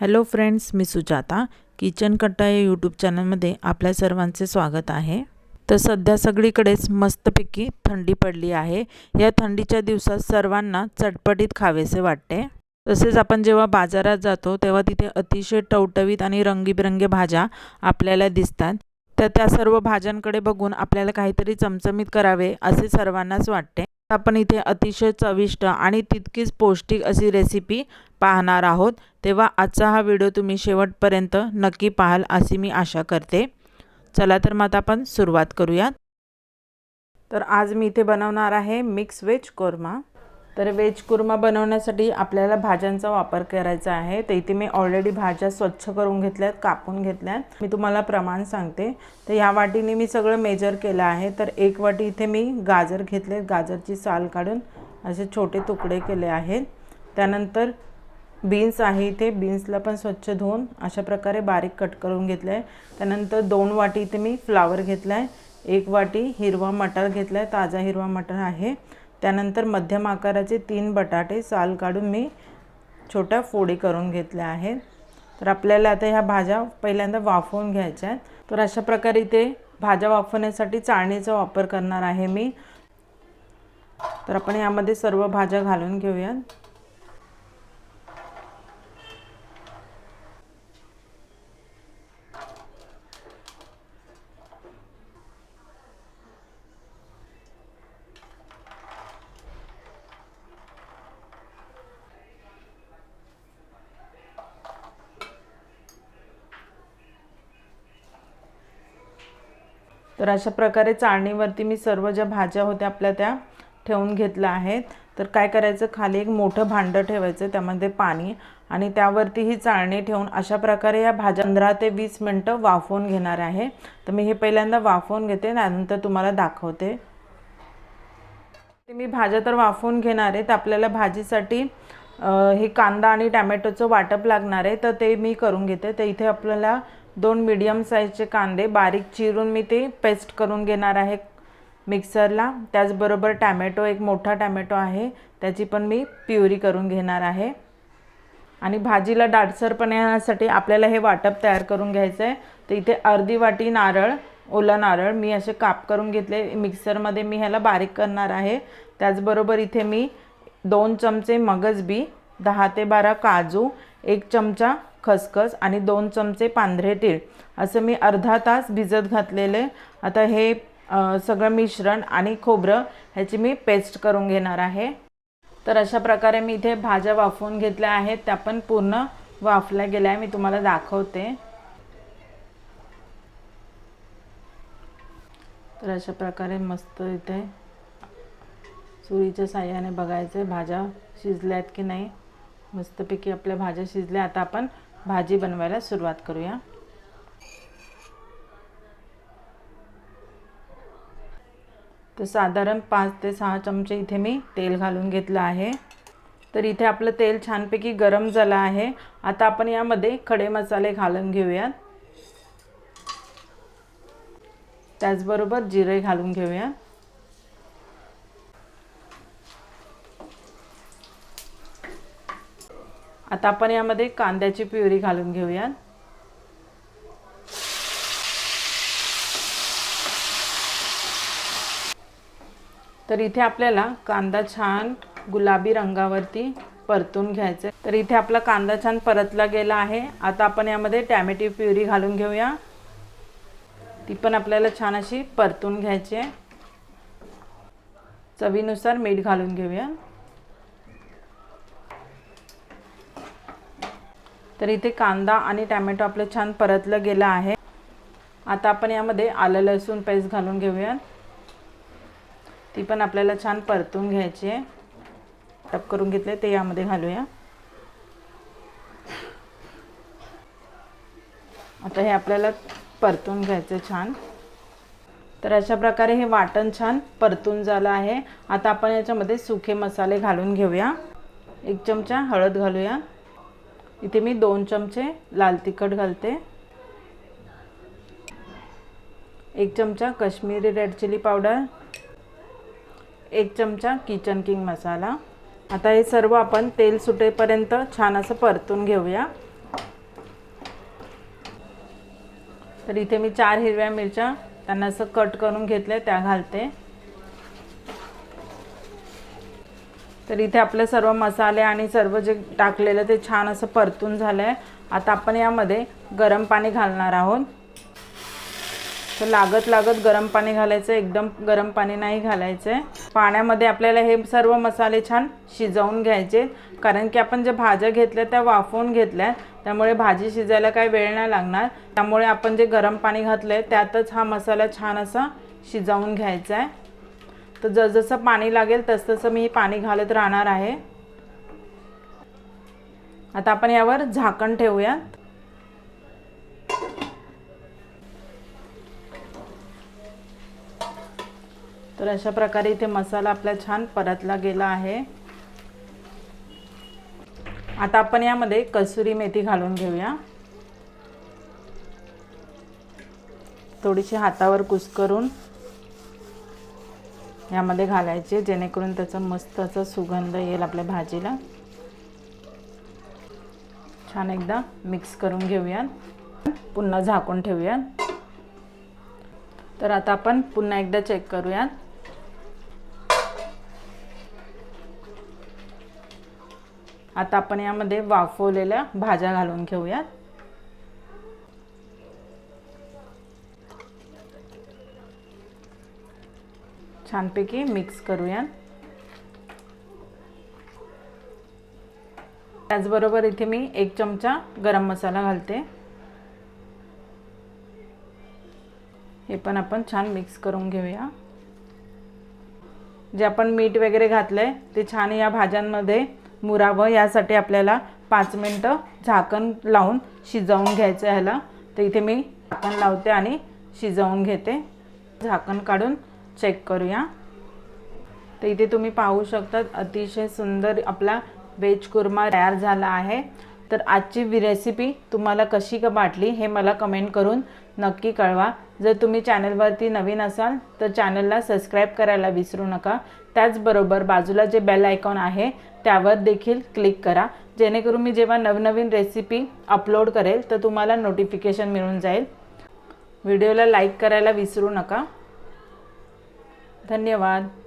Hello friends मी Sujata. Kitchen कट्टा या यूट्यूब चॅनलमध्ये आपल्या सर्वांचे स्वागत आहे. तर सध्या सगळीकडेच मस्तपैकी थंडी पडली आहे. या थंडीच्या दिवसात सर्वांना चटपटीत खावेसे वाटते. तसेच आपण जेव्हा बाजारात जातो तेव्हा तिथे अतिशय टवटवीत आणि रंगीबिरंगी भाज्या आपल्याला दिसतात. तर त्या सर्व भाज्यांकडे बघून आपल्याला काहीतरी चमचमीत करावे असे सर्वांनाच वाटते. आपण इथे अतिशय चविष्ट आणि तितकीच पौष्टिक अशी रेसिपी पाहणार आहोत. तेव्हा आजचा हा व्हिडिओ तुम्ही शेवटपर्यंत नक्की पाहाल अशी मी आशा करते. चला तर मग आता आपण सुरुवात करूयात. तर आज मी इथे बनवणार आहे मिक्स वेज कोरमा तर व्हेज कुर्मा बनवण्यासाठी आपल्याला भाज्यांचा वापर करायचा आहे. तर इथे मी ऑलरेडी भाज्या स्वच्छ करून घेतल्यात कापून घेतल्यात. मी तुम्हाला प्रमाण सांगते. तर ह्या वाटीने मी सगळं मेजर केलं आहे. तर एक वाटी इथे मी गाजर घेतले गाजरची साल काढून असे छोटे तुकडे केले आहेत. त्यानंतर बीन्स आहे इथे. बीन्सला पण स्वच्छ धुवून अशा प्रकारे बारीक कट करून घेतलं आहे त्यानंतर दोन वाटी इथे मी फ्लावर घेतला आहे एक वाटी हिरवा मटार घेतला आहे ताजा हिरवा मटार आहे. त्यानंतर मध्यम आकाराचे तीन बटाटे साल काढून मी छोट्या फोडी करून घेतल्या आहेत. तर आपल्याला आता ह्या भाज्या पहिल्यांदा वाफवून घ्यायच्या आहेत. तर अशा प्रकारे इथे भाज्या वाफवण्यासाठी चाळणीचा वापर करणार आहे मी. तर आपण यामध्ये सर्व भाज्या घालून घेऊयात. तर अशा प्रकारे चाळणीवरती मी सर्व ज्या भाज्या होत्या आपल्या त्या ठेवून घेतल्या आहेत. तर काय करायचं? खाली एक मोठं भांडं ठेवायचं त्यामध्ये पाणी आणि त्यावरती ही चाळणी ठेवून अशा प्रकारे या भाज्या पंधरा ते वीस मिनटं वाफवून घेणार आहे. तर मी हे पहिल्यांदा वाफवून घेते त्यानंतर तुम्हाला दाखवते. ते मी भाज्या तर वाफवून घेणार आहे. तर आपल्याला भाजीसाठी हे कांदा आणि टॅमॅटोचं वाटप लागणार आहे. तर ते मी करून घेते. तर इथे आपल्याला दोन मीडियम साईजचे कांदे बारीक चिरून मी ते पेस्ट करून घेणार आहे मिक्सरला त्याचबरोबर टॅमॅटो एक मोठा टॅमॅटो आहे त्याची पण मी प्युरी करून घेणार आहे. आणि भाजीला डाटसरपणे येण्यासाठी आपल्याला हे वाटप तयार करून घ्यायचं आहे. तर इथे अर्धी वाटी नारळ ओला नारळ मी असे काप करून घेतले. मिक्सरमध्ये मी ह्याला बारीक करणार आहे. त्याचबरोबर इथे मी दोन चमचे मगज बी दहा ते बारा काजू एक चमचा खसखस आणि दोन चमचे पांढरे तीळ. असं मी अर्धा तास भिजत घातलेले. आता हे सगळं मिश्रण आणि खोबरं ह्याची मी पेस्ट करून घेणार आहे. तर अशा प्रकारे मी इथे भाज्या वाफवून घेतल्या आहेत. त्या पण पूर्ण वाफल्या गेल्या मी तुम्हाला दाखवते. तर अशा प्रकारे मस्त इथे सुरीच्या साह्याने बघायचं भाज्या शिजल्यात की नाही. मस्तपैकी आपल्या भाज्या शिजल्या. आता आपण भाजी बनवायला सुरुवात करूया. तर साधारण पाच ते सहा चमचे इथे मी तेल घालून घेतलं आहे. तर इथे आपलं तेल छानपैकी गरम झालं आहे. आता आपण यामध्ये खडे मसाले घालून घेऊयात. त्याचबरोबर जिरे घालून घेऊया आता आपण यामध्ये कांद्याची प्युरी घालून घेऊयात. तर इथे आपल्याला कांदा छान गुलाबी रंगावरती परतून घ्यायचं. तर इथे आपला कांदा छान परतला गेला आहे. आता आपण यामध्ये टॅमॅटो प्युरी घालून घेऊया. ती पण आपल्याला छान अशी परतून घ्यायची आहे. चवीनुसार मीठ घालून घेऊया. तर इथे कांदा आणि टॅमॅटो आपलं छान परतलं गेलं आहे. आता आपण यामध्ये आलं लसूण पेस्ट घालून घेऊया ती पण आपल्याला छान परतून घ्यायची आहे. टप करून घेतले ते यामध्ये घालूया. आता हे आपल्याला परतून घ्यायचं छान. तर अशा प्रकारे हे वाटण छान परतून झालं आहे. आता आपण याच्यामध्ये सुखे मसाले घालून घेऊया. एक चमचा हळद घालूया. इथे मी दोन चमचे लाल तिखट घालते. एक चमचा कश्मीरी रेड चिली पावडर एक चमचा किचन किंग मसाला आता हे सर्व आपण तेल सुटेपर्यंत छान असं परतून घेऊया. तर इथे मी चार हिरव्या मिरच्या त्यांना असं कट करून घेतले त्या घालते. तर इथे आपले सर्व मसाले आणि सर्व जे टाकलेलं ते छान असं परतून झालं आहे आता आपण यामध्ये गरम पाणी घालणार आहोत. तर लागत लागत गरम पाणी घालायचं एकदम गरम पाणी नाही घालायचं. आहे पाण्यामध्ये आपल्याला हे सर्व मसाले छान शिजवून घ्यायचे. कारण की आपण ज्या भाज्या घेतल्या त्या वाफवून घेतल्या त्यामुळे भाजी शिजायला काही वेळ नाही लागणार. त्यामुळे आपण जे गरम पाणी घातलं आहे त्यातच हा मसाला छान असा शिजवून घ्यायचा आहे. तर जसजसं पाणी लागेल तसतसं मी पाणी घालत राहणार आहे. आता आपण यावर झाकण ठेवूयात. तर अशा प्रकारे इथे मसाला आपला छान परतला गेला आहे. आता आपण यामध्ये कसुरी मेथी घालून घेऊया. थोडीशी हातावर कुस्करून. यामध्ये घालायचे जेणेकरून त्याचा मस्त असा सुगंध येईल आपल्या भाजीला. छान एकदा मिक्स करून घेऊयात. पुन्हा झाकून ठेवूयात. तर आता आपण पुन्हा एकदा चेक करूयात. आता आपण यामध्ये वाफवलेल्या भाज्या घालून घेऊयात. छानपैकी मिक्स करूया त्याचबरोबर इथे मी एक चमचा गरम मसाला घालते. हे पण आपण छान मिक्स करून घेऊया. जे आपण मीठ वगैरे घातलं आहे ते छान या भाज्यांमध्ये मुरावं यासाठी आपल्याला पाच मिनटं झाकण लावून शिजवून घ्यायचं ह्याला. तर इथे मी झाकण लावते आणि शिजवून घेते. झाकण काढून चेक करूया. तर इथे तुम्ही पाहू शकता अतिशय सुंदर आपला वेज कुर्मा तयार झाला आहे. तर आजची रेसिपी तुम्हाला कशी का वाटली हे मला कमेंट करून नक्की कळवा. जर तुम्ही चॅनलवरती नवीन असाल तर चॅनलला सबस्क्राईब करायला विसरू नका. त्याचबरोबर बाजूला जे बेल आयकॉन आहे त्यावर देखील क्लिक करा. जेणेकरून मी जेव्हा नवनवीन रेसिपी अपलोड करेल तर तुम्हाला नोटिफिकेशन मिळून जाईल. व्हिडिओला लाईक करायला विसरू नका. धन्यवाद.